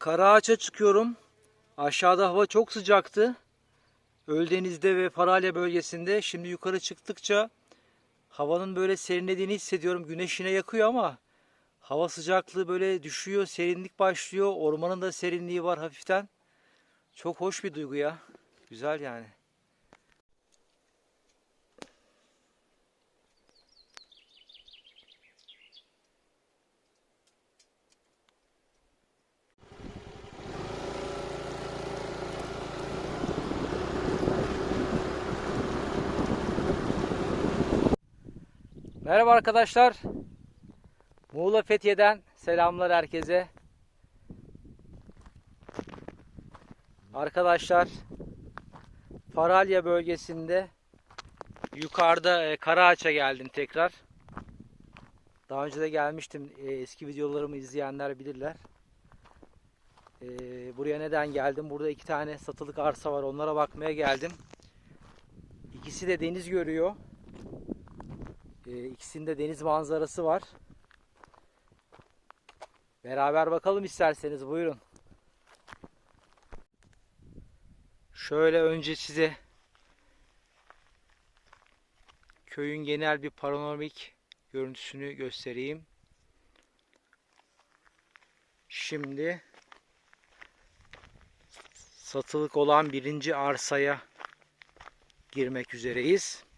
Karaağaç'a çıkıyorum. Aşağıda hava çok sıcaktı. Öldeniz'de ve Paralya bölgesinde. Şimdi yukarı çıktıkça havanın böyle serinlediğini hissediyorum. Güneş yine yakıyor ama hava sıcaklığı böyle düşüyor. Serinlik başlıyor. Ormanın da serinliği var hafiften. Çok hoş bir duygu ya. Güzel yani. Merhaba arkadaşlar. Muğla Fethiye'den selamlar herkese. Arkadaşlar Faralya bölgesinde yukarıda e, Karaağaç'a geldim tekrar. Daha önce de gelmiştim. E, eski videolarımı izleyenler bilirler. E, buraya neden geldim? Burada iki tane satılık arsa var. Onlara bakmaya geldim. İkisi de deniz görüyor. E, ikisinde deniz manzarası var. Beraber bakalım isterseniz buyurun. Şöyle önce size köyün genel bir panoramik görüntüsünü göstereyim. Şimdi satılık olan birinci arsaya girmek üzereyiz.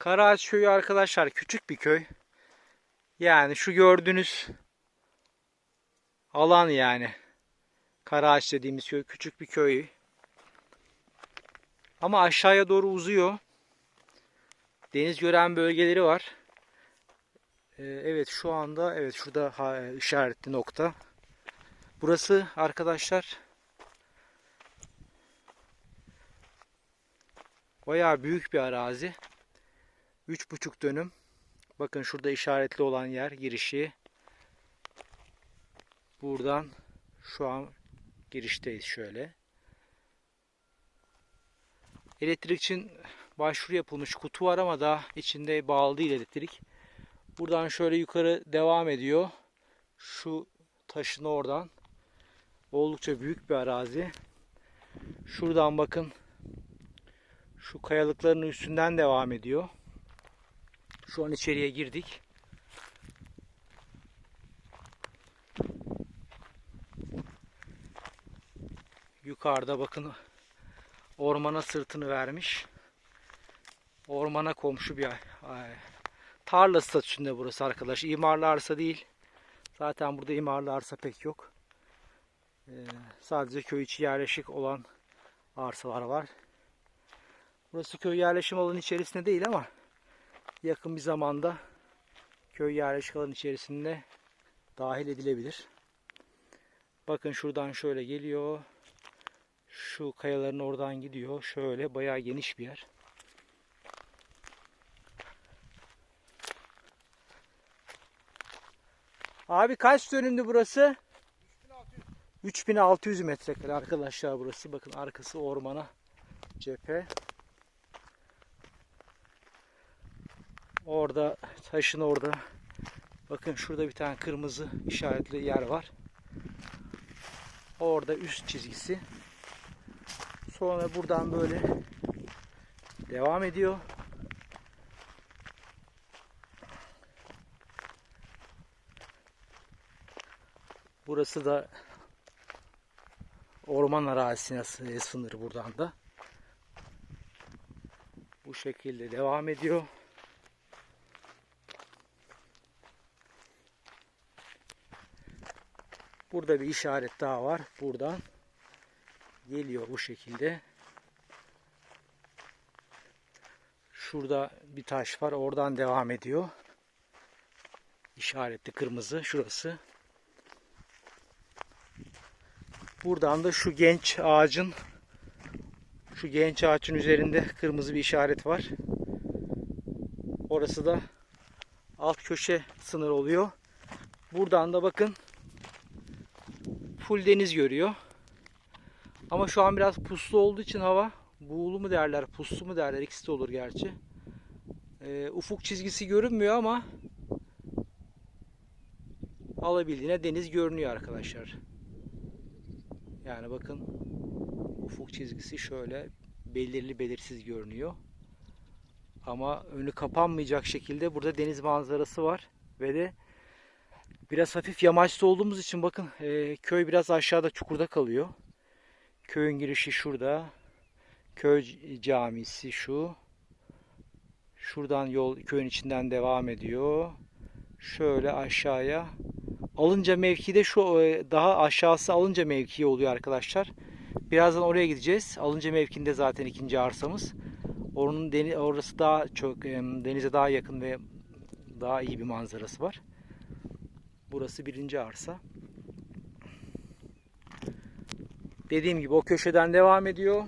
Karaağaç köyü arkadaşlar küçük bir köy. Yani şu gördüğünüz alan yani. Karaağaç dediğimiz köy küçük bir köy. Ama aşağıya doğru uzuyor. Deniz gören bölgeleri var. Ee, evet şu anda evet şurada ha- işaretli nokta. Burası arkadaşlar bayağı büyük bir arazi. 3,5 dönüm. Bakın şurada işaretli olan yer girişi. Buradan şu an girişteyiz şöyle. Elektrik için başvuru yapılmış kutu var ama daha içinde bağlı değil elektrik. Buradan şöyle yukarı devam ediyor. Şu taşın oradan. Oldukça büyük bir arazi. Şuradan bakın. Şu kayalıkların üstünden devam ediyor. Şu an içeriye girdik. Yukarıda bakın ormana sırtını vermiş. Ormana komşu bir ay, tarla statüsünde burası arkadaş. İmarlı arsa değil. Zaten burada imarlı arsa pek yok. Ee, sadece köy içi yerleşik olan arsalar var. Burası köy yerleşim alanı içerisinde değil ama yakın bir zamanda köy yerleşik alanı içerisinde dahil edilebilir. Bakın şuradan şöyle geliyor. Şu kayaların oradan gidiyor. Şöyle bayağı geniş bir yer. Abi kaç dönümdü burası? 3600 metrekare arkadaşlar burası. Bakın arkası ormana cephe. Orada taşın orada. Bakın şurada bir tane kırmızı işaretli yer var. Orada üst çizgisi. Sonra buradan böyle devam ediyor. Burası da orman arazisine sınır buradan da. Bu şekilde devam ediyor. Burada bir işaret daha var. Buradan geliyor bu şekilde. Şurada bir taş var. Oradan devam ediyor. İşaretli kırmızı. Şurası. Buradan da şu genç ağacın şu genç ağacın üzerinde kırmızı bir işaret var. Orası da alt köşe sınır oluyor. Buradan da bakın full deniz görüyor. Ama şu an biraz puslu olduğu için hava buğulu mu derler, puslu mu derler ikisi de olur gerçi. Ee, ufuk çizgisi görünmüyor ama alabildiğine deniz görünüyor arkadaşlar. Yani bakın ufuk çizgisi şöyle belirli belirsiz görünüyor. Ama önü kapanmayacak şekilde burada deniz manzarası var ve de biraz hafif yamaçta olduğumuz için bakın e, köy biraz aşağıda çukurda kalıyor. Köyün girişi şurada. Köy camisi şu. Şuradan yol köyün içinden devam ediyor. Şöyle aşağıya. Alınca mevkide şu e, daha aşağısı alınca mevki oluyor arkadaşlar. Birazdan oraya gideceğiz. Alınca mevkinde zaten ikinci arsamız. Onun deni, orası daha çok denize daha yakın ve daha iyi bir manzarası var. Burası birinci arsa. Dediğim gibi o köşeden devam ediyor.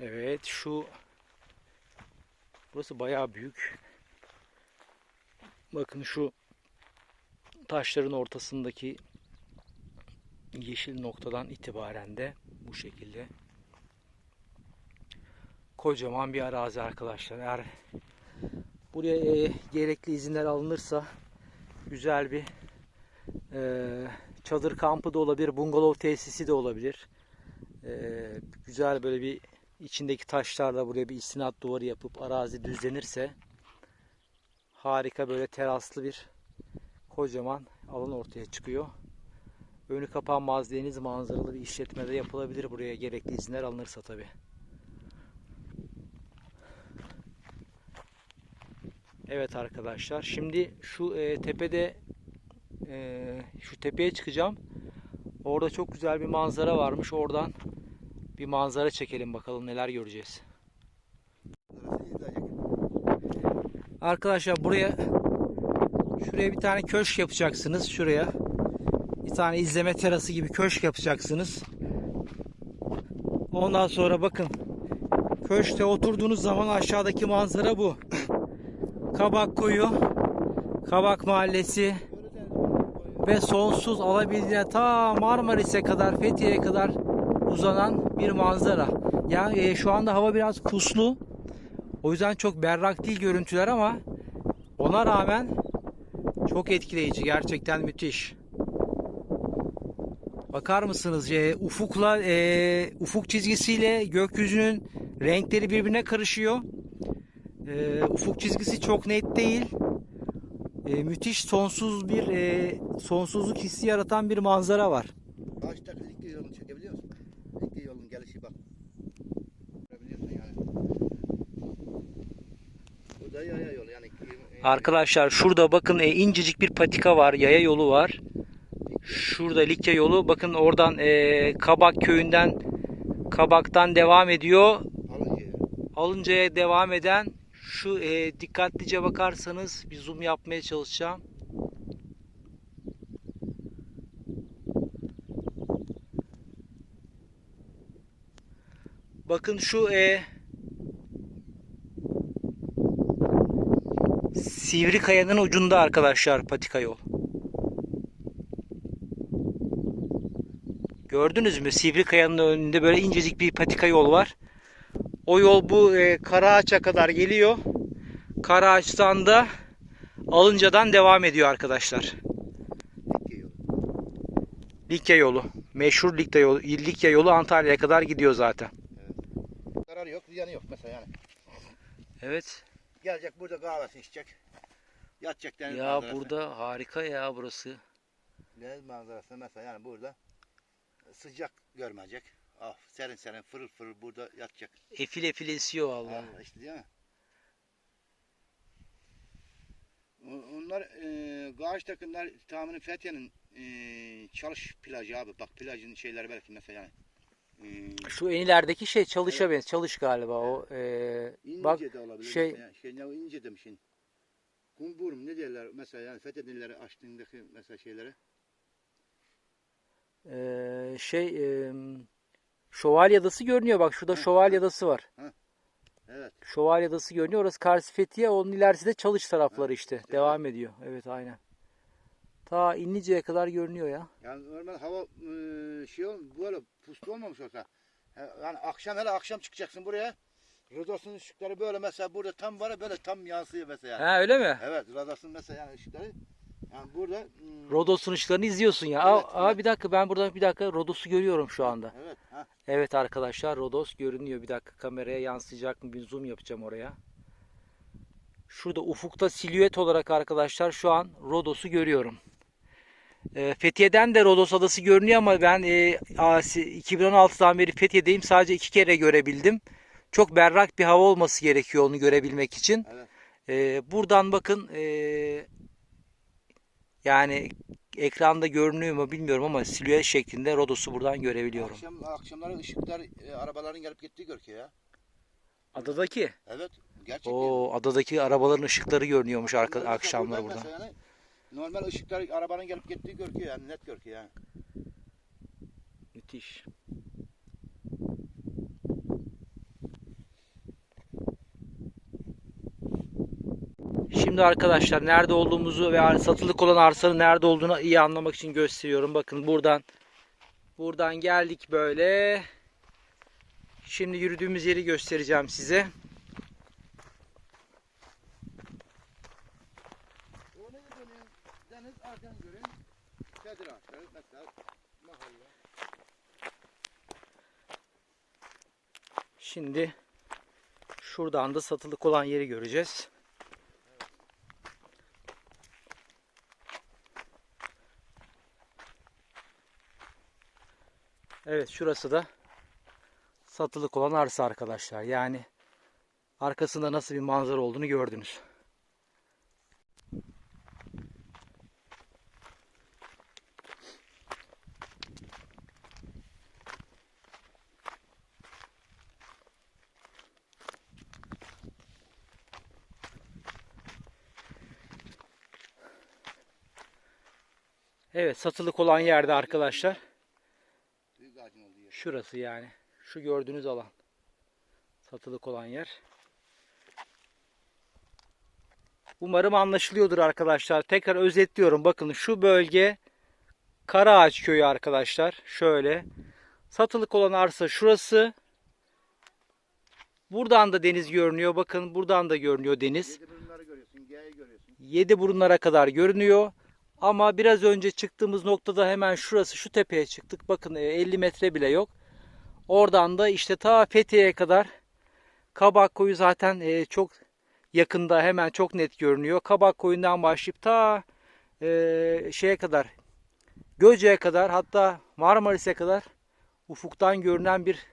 Evet şu burası bayağı büyük. Bakın şu taşların ortasındaki yeşil noktadan itibaren de bu şekilde kocaman bir arazi arkadaşlar. Eğer buraya e, gerekli izinler alınırsa güzel bir e, çadır kampı da olabilir, bungalov tesisi de olabilir. E, güzel böyle bir içindeki taşlarla buraya bir istinat duvarı yapıp arazi düzlenirse harika böyle teraslı bir kocaman alan ortaya çıkıyor. Önü kapanmaz deniz manzaralı bir işletmede yapılabilir buraya gerekli izinler alınırsa tabi. Evet arkadaşlar şimdi şu e, tepede e, şu tepeye çıkacağım. Orada çok güzel bir manzara varmış. Oradan bir manzara çekelim bakalım neler göreceğiz. Arkadaşlar buraya şuraya bir tane köşk yapacaksınız şuraya. Tane izleme terası gibi köşk yapacaksınız. Ondan sonra bakın köşkte oturduğunuz zaman aşağıdaki manzara bu. Kabak koyu, Kabak Mahallesi ve sonsuz alabildiğine ta Marmaris'e kadar, Fethiye'ye kadar uzanan bir manzara. Yani e, şu anda hava biraz puslu. O yüzden çok berrak değil görüntüler ama ona rağmen çok etkileyici. Gerçekten müthiş. Bakar mısınız? E, ufukla e, ufuk çizgisiyle gökyüzünün renkleri birbirine karışıyor. E, ufuk çizgisi çok net değil. E, müthiş sonsuz bir e, sonsuzluk hissi yaratan bir manzara var. Kaç dakika Likya yolunu çekebiliyor musun? Likya yolunun gelişi bak. Görebiliyorsun yani. Bu da yaya yolu yani. Arkadaşlar şurada bakın e, incecik bir patika var. Yaya yolu var. Şurada Likya yolu. Bakın oradan e, Kabak köyünden Kabak'tan devam ediyor. Alınca Alınca'ya devam eden şu e, dikkatlice bakarsanız bir zoom yapmaya çalışacağım. Bakın şu e, Sivri kayanın ucunda arkadaşlar patika yol. Gördünüz mü? Sivri kayanın önünde böyle incecik bir patika yol var. O yol bu e, Karaağaç'a kadar geliyor. Karaağaç'tan da Alınca'dan devam ediyor arkadaşlar. Likya yolu. Meşhur Likya yolu, Likya yolu Antalya'ya kadar gidiyor zaten. Zararı yok, ziyanı yok mesela yani. Evet. Gelecek burada kahvesi içecek. Yatacak deniz Ya manzarası. burada harika ya burası. Deniz manzarası mesela yani burada sıcak görmeyecek. Ah serin serin fırıl fırıl burada yatacak. Efil efil esiyor vallahi. Allah işte değil mi? Onlar e, Gağaç'takiler tahmini Fethiye'nin e, çalış plajı abi. Bak plajın şeyleri belki mesela yani. E, Şu en ilerideki şey çalışa benziyor. Çalış galiba o. e, İnce bak de olabilir. şey- mesela. şey ne ince demişsin. Kumbur mu ne derler mesela yani fethedilleri açtığındaki mesela şeyleri. E, şey e, Şövalye Adası görünüyor. Bak şurada Şövalye. Adası var. Evet. Şövalye Adası görünüyor. Orası Kars Fethiye. Onun ilerisi de Çalış tarafları Evet, işte. işte Devam ediyor. Evet aynen. Ta İnlice'ye kadar görünüyor ya. Yani normal hava e, şey ol, böyle puslu olmamış olsa. Yani akşam hele akşam çıkacaksın buraya. Rodosun ışıkları böyle mesela burada tam var ya, böyle tam yansıyor mesela. Ha öyle mi? Evet Rodos'un mesela yani ışıkları. Yani burada hmm, Rodos'un ışıklarını izliyorsun ya. Evet, aa, aa, bir dakika ben burada bir dakika Rodos'u görüyorum şu anda. Evet. Ha. Evet arkadaşlar Rodos görünüyor. Bir dakika kameraya yansıyacak mı? Bir zoom yapacağım oraya. Şurada ufukta silüet olarak arkadaşlar şu an Rodos'u görüyorum. Ee, Fethiye'den de Rodos Adası görünüyor ama ben e, asi- 2016'dan beri Fethiye'deyim. Sadece iki kere görebildim. Çok berrak bir hava olması gerekiyor onu görebilmek için. Evet. Ee, buradan bakın ee, yani ekranda görünüyor mu bilmiyorum ama silüet şeklinde Rodos'u buradan görebiliyorum. Akşam akşamları ışıklar e, arabaların gelip gittiği görküyor ya. Adadaki. Evet. Gerçekten. O adadaki arabaların ışıkları görünüyormuş arka, Mesela akşamları buradan burada. mesela yani normal ışıklar arabanın gelip gittiği görküyor yani net görküyor yani. Müthiş. Şimdi arkadaşlar nerede olduğumuzu ve satılık olan arsanın nerede olduğunu iyi anlamak için gösteriyorum. Bakın buradan buradan geldik böyle. Şimdi yürüdüğümüz yeri göstereceğim size. Şimdi şuradan da satılık olan yeri göreceğiz. Evet şurası da satılık olan arsa arkadaşlar. Yani arkasında nasıl bir manzara olduğunu gördünüz. Evet satılık olan yerde arkadaşlar. Büyük ağacın olduğu yer. Şurası yani. Şu gördüğünüz alan. Satılık olan yer. Umarım anlaşılıyordur arkadaşlar. Tekrar özetliyorum. Bakın şu bölge Karaağaç köyü arkadaşlar. Şöyle. Satılık olan arsa şurası. Buradan da deniz görünüyor. Bakın buradan da görünüyor deniz. Yedi burunları görüyorsun, G'yi görüyorsun. Yedi burunlara kadar görünüyor. Ama biraz önce çıktığımız noktada hemen şurası şu tepeye çıktık. Bakın e, 50 metre bile yok. Oradan da işte ta Fethiye'ye kadar Kabak koyu zaten e, çok yakında hemen çok net görünüyor. Kabak koyundan başlayıp ta e, şeye kadar Göce'ye kadar hatta Marmaris'e kadar ufuktan görünen bir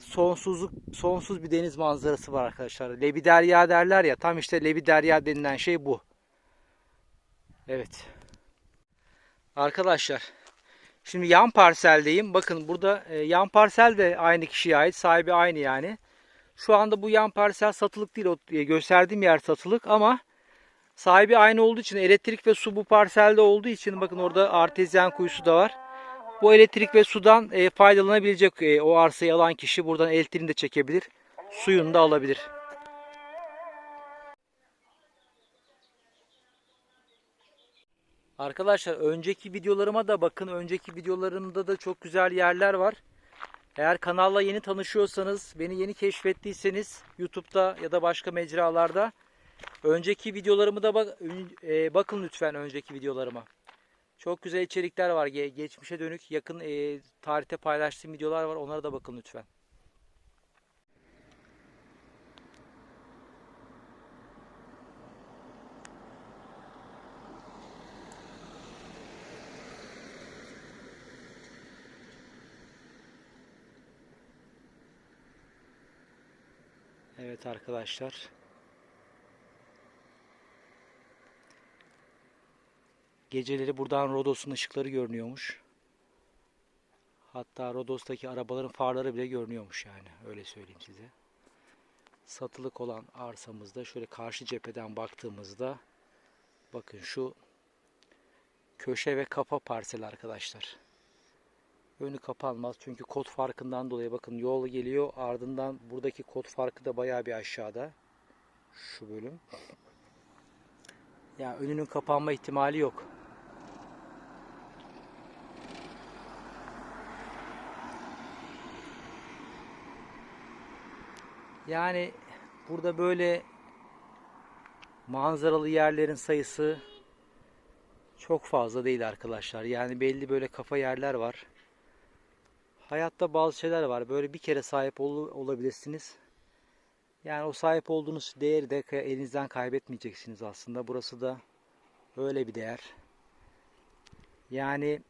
sonsuzluk sonsuz bir deniz manzarası var arkadaşlar. Lebi derya derler ya tam işte lebi derya denilen şey bu. Evet. Arkadaşlar şimdi yan parseldeyim. Bakın burada e, yan parsel de aynı kişiye ait. Sahibi aynı yani. Şu anda bu yan parsel satılık değil. O e, gösterdiğim yer satılık ama sahibi aynı olduğu için elektrik ve su bu parselde olduğu için bakın orada artezyen kuyusu da var. Bu elektrik ve sudan e, faydalanabilecek o arsayı alan kişi buradan elektriğini de çekebilir. Suyunu da alabilir. Arkadaşlar önceki videolarıma da bakın. Önceki videolarımda da çok güzel yerler var. Eğer kanalla yeni tanışıyorsanız, beni yeni keşfettiyseniz YouTube'da ya da başka mecralarda önceki videolarımı da bak, e, bakın lütfen önceki videolarıma. Çok güzel içerikler var. Ge- Geçmişe dönük yakın e, tarihte paylaştığım videolar var. Onlara da bakın lütfen. Evet arkadaşlar. Geceleri buradan Rodos'un ışıkları görünüyormuş. Hatta Rodos'taki arabaların farları bile görünüyormuş yani. Öyle söyleyeyim size. Satılık olan arsamızda şöyle karşı cepheden baktığımızda bakın şu köşe ve kapa parsel arkadaşlar önü kapanmaz. Çünkü kod farkından dolayı bakın yol geliyor ardından buradaki kod farkı da bayağı bir aşağıda. Şu bölüm. Yani önünün kapanma ihtimali yok. Yani burada böyle manzaralı yerlerin sayısı çok fazla değil arkadaşlar. Yani belli böyle kafa yerler var. Hayatta bazı şeyler var. Böyle bir kere sahip ol- olabilirsiniz. Yani o sahip olduğunuz değeri de elinizden kaybetmeyeceksiniz aslında. Burası da öyle bir değer. Yani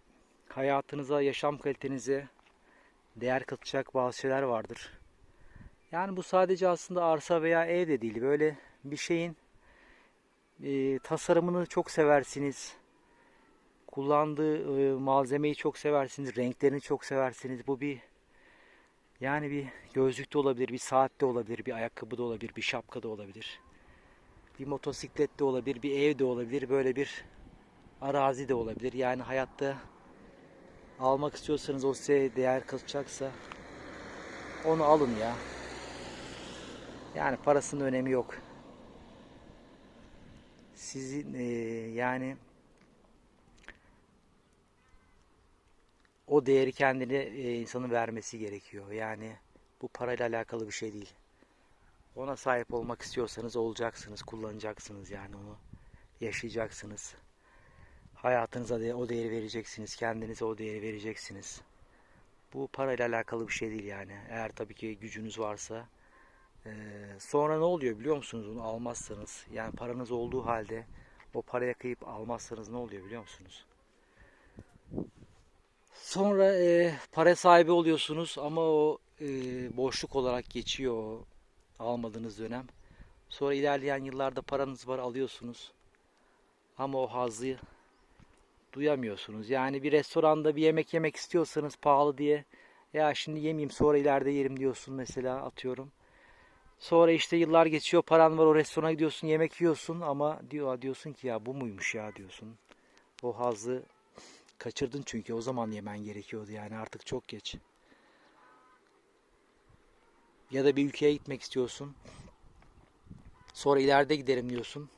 hayatınıza, yaşam kalitenize değer katacak bazı şeyler vardır. Yani bu sadece aslında arsa veya ev de değil. Böyle bir şeyin e, tasarımını çok seversiniz. Kullandığı e, malzemeyi çok seversiniz. Renklerini çok seversiniz. Bu bir yani bir gözlük de olabilir, bir saat de olabilir, bir ayakkabı da olabilir, bir şapka da olabilir. Bir motosiklet de olabilir, bir ev de olabilir, böyle bir arazi de olabilir. Yani hayatta almak istiyorsanız o size değer katacaksa onu alın ya. Yani parasının önemi yok. Sizin eee, yani o değeri kendine eee, insanın vermesi gerekiyor. Yani bu parayla alakalı bir şey değil. Ona sahip olmak istiyorsanız olacaksınız, kullanacaksınız yani onu yaşayacaksınız. Hayatınıza de o değeri vereceksiniz, kendinize o değeri vereceksiniz. Bu parayla alakalı bir şey değil yani. Eğer tabii ki gücünüz varsa ee, sonra ne oluyor biliyor musunuz onu almazsanız yani paranız olduğu halde o paraya kıyıp almazsanız ne oluyor biliyor musunuz? Sonra e, para sahibi oluyorsunuz ama o e, boşluk olarak geçiyor o almadığınız dönem. Sonra ilerleyen yıllarda paranız var alıyorsunuz ama o hazzı duyamıyorsunuz. Yani bir restoranda bir yemek yemek istiyorsanız pahalı diye ya şimdi yemeyeyim sonra ileride yerim diyorsun mesela atıyorum. Sonra işte yıllar geçiyor, paran var, o restorana gidiyorsun, yemek yiyorsun ama diyor diyorsun ki ya bu muymuş ya diyorsun. O hazzı kaçırdın çünkü o zaman yemen gerekiyordu yani artık çok geç. Ya da bir ülkeye gitmek istiyorsun. Sonra ileride giderim diyorsun.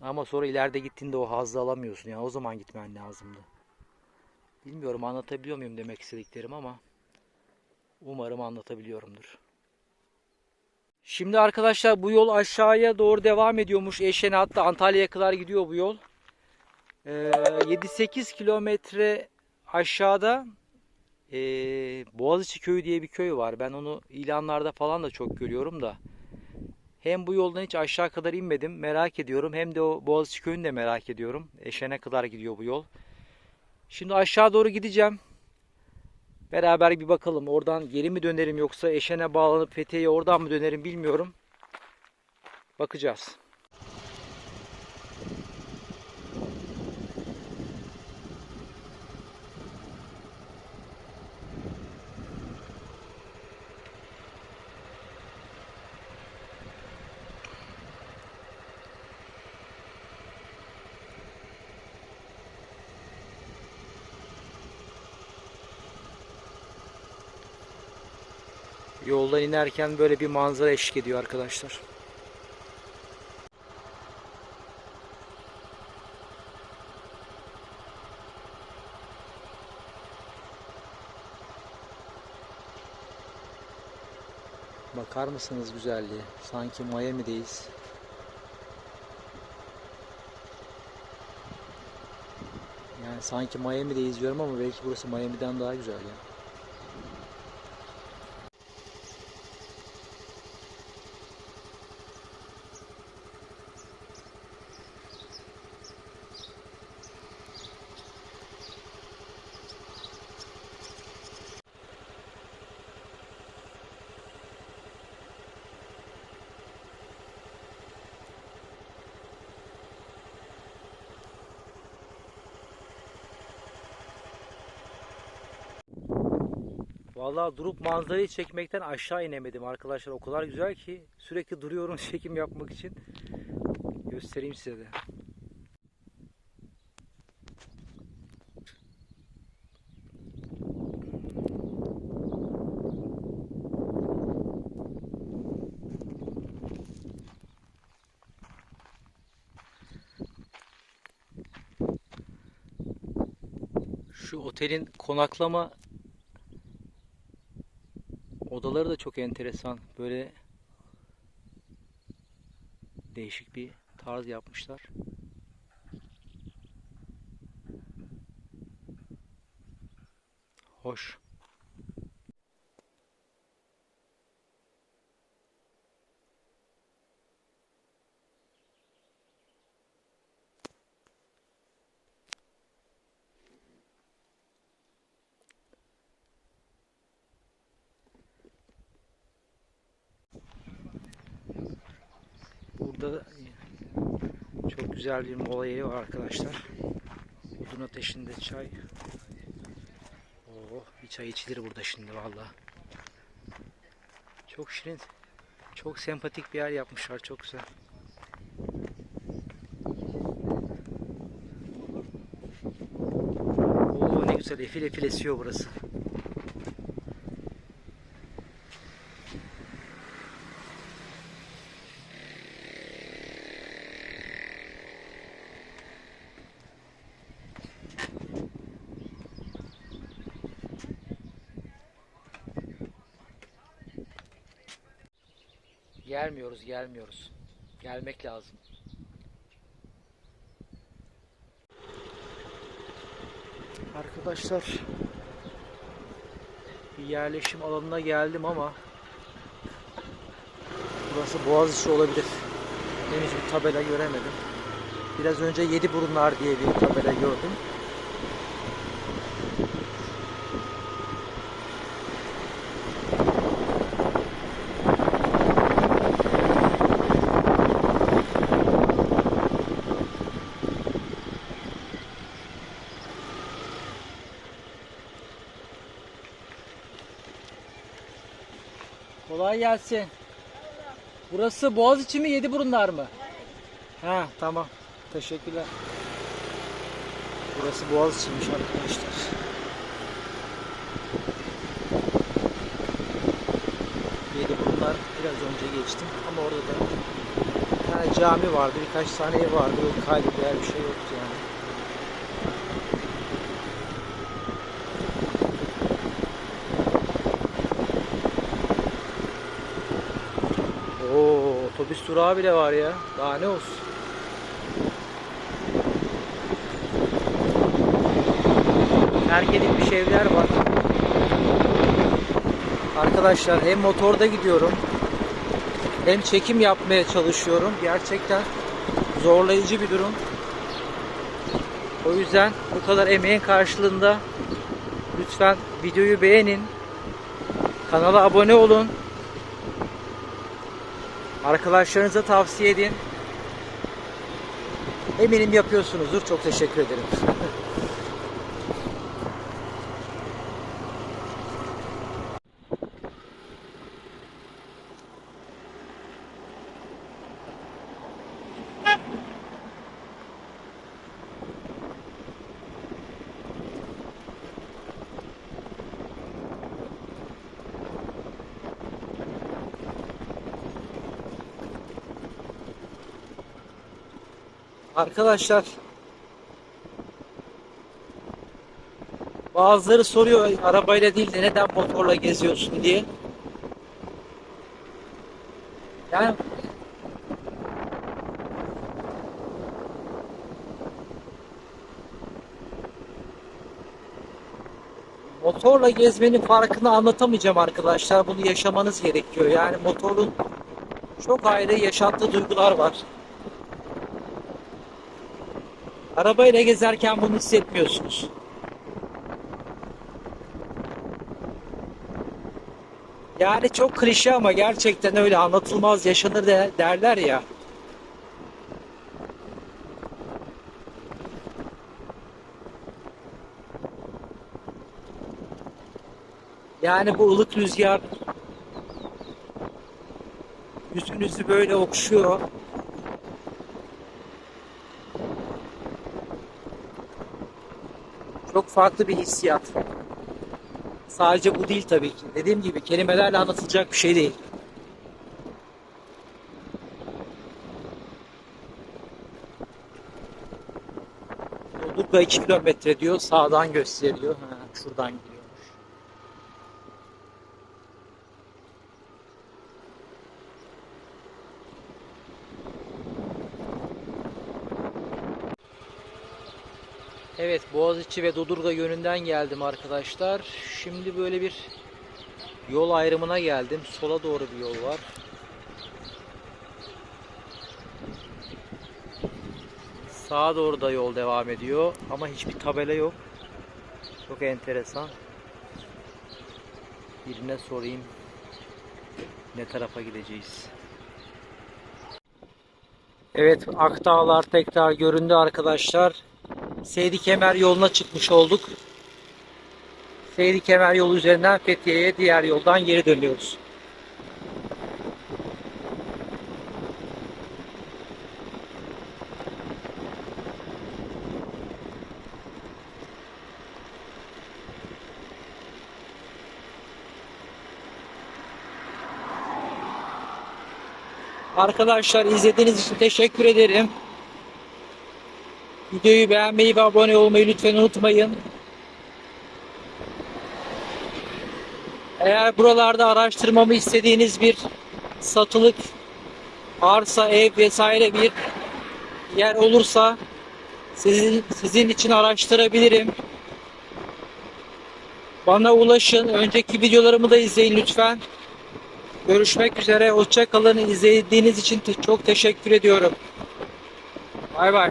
Ama sonra ileride gittiğinde o hazzı alamıyorsun. Yani o zaman gitmen lazımdı. Bilmiyorum anlatabiliyor muyum demek istediklerim ama umarım anlatabiliyorumdur. Şimdi arkadaşlar bu yol aşağıya doğru devam ediyormuş. Eşene hatta Antalya'ya kadar gidiyor bu yol. Ee, 7-8 kilometre aşağıda ee, Boğaziçi Köyü diye bir köy var. Ben onu ilanlarda falan da çok görüyorum da. Hem bu yoldan hiç aşağı kadar inmedim. Merak ediyorum. Hem de o Boğaziçi Köyü'nü de merak ediyorum. Eşene kadar gidiyor bu yol. Şimdi aşağı doğru gideceğim. Beraber bir bakalım. Oradan geri mi dönerim yoksa Eşen'e bağlanıp Fethiye'ye oradan mı dönerim bilmiyorum. Bakacağız. Yoldan inerken böyle bir manzara eşlik ediyor arkadaşlar. Bakar mısınız güzelliğe? Sanki Miami'deyiz. Yani sanki Miami'deyiz diyorum ama belki burası Miami'den daha güzel ya. Vallahi durup manzarayı çekmekten aşağı inemedim arkadaşlar. O kadar güzel ki sürekli duruyorum çekim yapmak için. Göstereyim size de. Şu otelin konaklama Odaları da çok enteresan. Böyle değişik bir tarz yapmışlar. Hoş. Güzel bir mola yeri var arkadaşlar. Odun ateşinde çay. Oo, bir çay içilir burada şimdi valla. Çok şirin. Çok sempatik bir yer yapmışlar. Çok güzel. Oo ne güzel efil efil esiyor burası. Gelmiyoruz, gelmiyoruz. Gelmek lazım. Arkadaşlar bir yerleşim alanına geldim ama burası Boğaziçi olabilir. Henüz bir tabela göremedim. Biraz önce Yedi Burunlar diye bir tabela gördüm. Gelsin. Burası Boğaziçi mi Yediburunlar mı? Ha tamam. Teşekkürler. Burası Boğaziçi'ymiş arkadaşlar. Yediburunlar biraz önce geçtim ama orada da bir tane cami vardı, birkaç tane ev vardı. Böyle kaydı değer bir şey yoktu yani. Oo, otobüs durağı bile var ya. Daha ne olsun. Terk edilmiş evler var. Arkadaşlar hem motorda gidiyorum hem çekim yapmaya çalışıyorum. Gerçekten zorlayıcı bir durum. O yüzden bu kadar emeğin karşılığında lütfen videoyu beğenin. Kanala abone olun. Arkadaşlarınıza tavsiye edin. Eminim yapıyorsunuzdur. Çok teşekkür ederim. Arkadaşlar bazıları soruyor arabayla değil de neden motorla geziyorsun diye. Yani motorla gezmenin farkını anlatamayacağım arkadaşlar. Bunu yaşamanız gerekiyor. Yani motorun çok ayrı yaşattığı duygular var. Arabayla gezerken bunu hissetmiyorsunuz. Yani çok klişe ama gerçekten öyle anlatılmaz yaşanır de derler ya. Yani bu ılık rüzgar yüzünüzü böyle okşuyor. Çok farklı bir hissiyat. Sadece bu değil tabii ki. Dediğim gibi kelimelerle anlatılacak bir şey değil. Dodurga 2 kilometre diyor. Sağdan gösteriyor. Ha, şuradan gidiyormuş. Evet Boğaziçi ve Dodurga yönünden geldim arkadaşlar. Şimdi böyle bir yol ayrımına geldim. Sola doğru bir yol var. Sağa doğru da yol devam ediyor ama hiçbir tabela yok. Çok enteresan. Birine sorayım ne tarafa gideceğiz. Evet Akdağlar tekrar göründü arkadaşlar. Seydi Kemer yoluna çıkmış olduk. Seydi Kemer yolu üzerinden Fethiye'ye diğer yoldan geri dönüyoruz. Arkadaşlar izlediğiniz için teşekkür ederim. Videoyu beğenmeyi ve abone olmayı lütfen unutmayın. Eğer buralarda araştırmamı istediğiniz bir satılık arsa, ev vesaire bir yer olursa sizin sizin için araştırabilirim. Bana ulaşın. Önceki videolarımı da izleyin lütfen. Görüşmek üzere. Hoşça kalın. İzlediğiniz için çok teşekkür ediyorum. Bay bay.